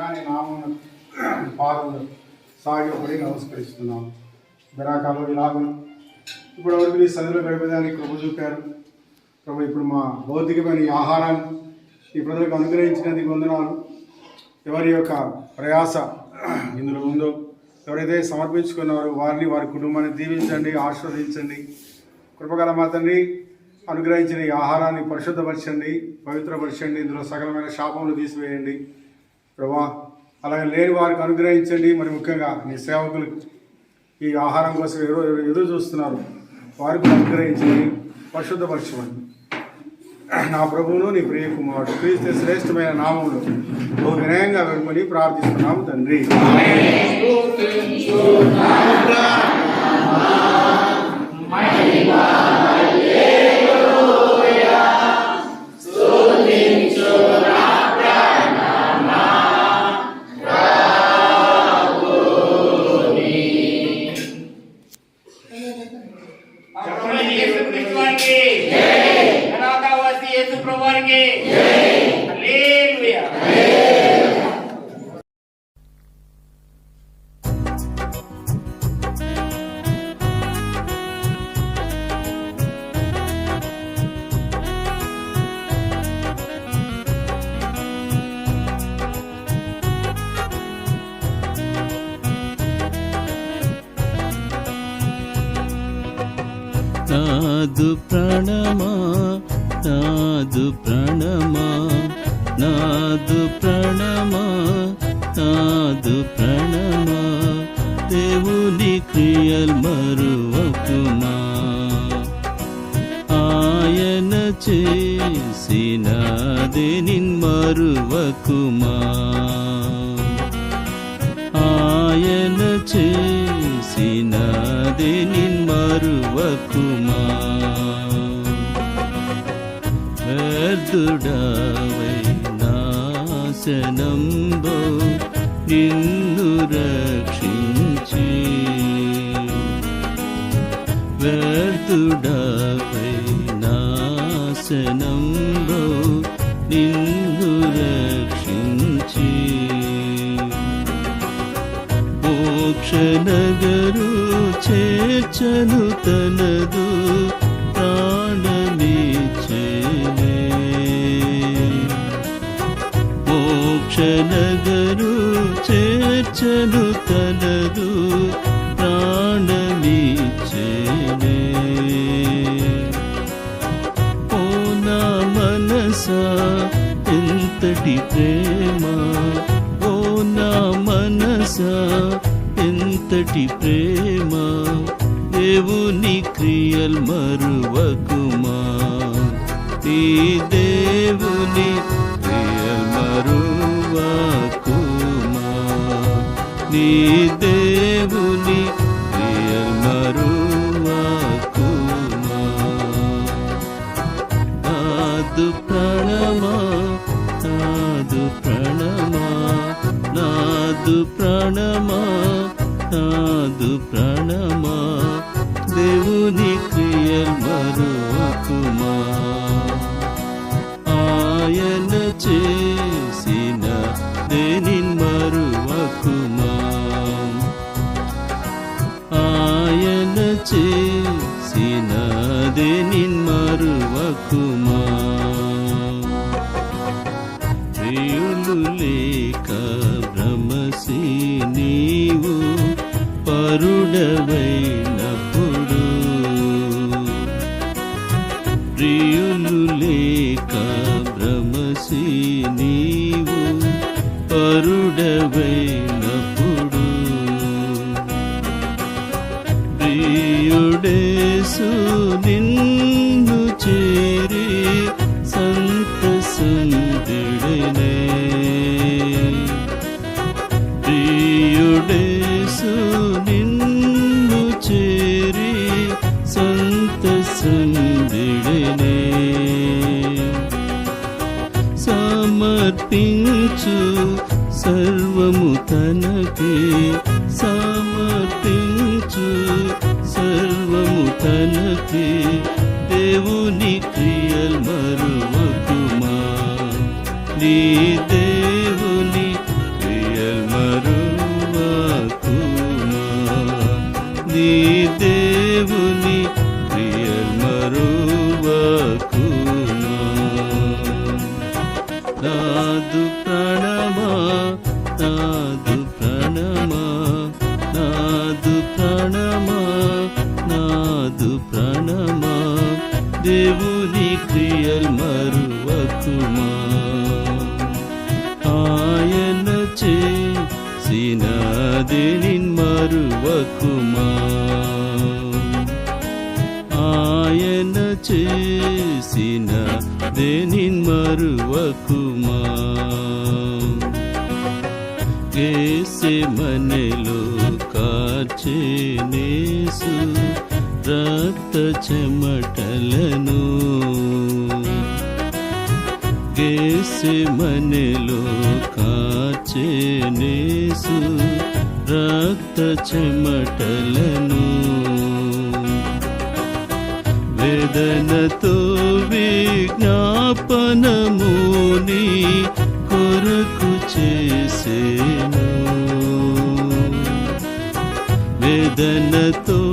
నీ నామం పాదములు సాగిపడి నమస్కరిస్తున్నాము బిరాకాలు ఇలాగను. ఇప్పుడు ఎవరికి నీ సదిలో గడిపేదానికి కృప చూపారు. ప్రభు ఇప్పుడు మా భౌతికమైన ఆహారాన్ని ఈ ప్రజలకు అనుగ్రహించినది వందనాలు. ఎవరి యొక్క ప్రయాస ఇందులో ఉందో ఎవరైతే సమర్పించుకున్నారో వారిని వారి కుటుంబాన్ని దీవించండి ఆశీర్వదించండి. కృపగల మా తండ్రి అనుగ్రహించిన ఈ ఆహారాన్ని పరిశుద్ధపరచండి పవిత్రపరచండి. ఇందులో సకలమైన శాపములు తీసివేయండి. ప్రభా అలాగే లేని వారికి అనుగ్రహించండి. మరి ముఖ్యంగా నీ సేవకులు ఈ ఆహారం కోసం ఎదురు ఎదురు చూస్తున్నారు. వారికి అనుగ్రహించండి. పరిశుద్ధపరచమని. నా ప్రభువును నీ ప్రియ కుమారుడు క్రీస్తు శ్రేష్టమైన నామములు ఓ వినయంగా వెళ్ళమని ప్రార్థిస్తున్నాము తండ్రి. నాదు ప్రణమా నాదు ప్రణమా నాదు ప్రణమా నాదు ప్రణమా దేవుని క్రియల్ మరువకుమా ఆయన చేసినదే నిన్ మరువకుమా. ఆయన చేసినది నిన్మరువకుమా వ్యర్థుడవై నాశనంబో నిన్ను రక్షించి. వ్యర్థుడవై నాశనంబో నిన్ను రక్షించి. మోక్షనగరు చేర్చను తనదు ప్రాణమిచ్చేనే మోక్షనగరు చేర్చను తనదు ప్రాణమిచ్చేనే ఓ నా మనసా ఎంతటి ప్రేమ. ఓ నా మనసా అంతటి ప్రేమ? దేవుని క్రియల్ మరువకుమా? ఈ దేవుని క్రియల్ మరువకుమా? నీ దేవుని క్రియల్ మరువకుమా? నాదు ప్రణమా నాదు ప్రాణమా నాదు ప్రాణమా నాదు ప్రాణమా దేవుని క్రియల్ మరువకుమా ఆయన చేసిన దేని మరువకుమా? ఆయన చేసిన దేని మరువకుమా? ప్రియులు లే పరుడవైనప్పుడు ప్రియులు లేక భ్రమసి నీవు పరుడవైనప్పుడు ప్రియుడేసు నిన్ను అర్పించు సర్వము తనకే సమర్పించు సర్వము తనకే దేవుని క్రియల్ మరువకుమా? నీ దేవుని క్రియల్ మరువకుమా? నీ మరువకుమా ఆయన చేసినది నిన్ మరువకుమా ఆయన చేసిన దేనిన్ మరువకుమా కేసే మనలో కార్చేనేసు రక్త చెమటలను కేసే మనలో కార్చేనేసు రక్త చెమటలను. వేదనతో విజ్ఞాపనముని కొరకు చేసేను. వేదనతో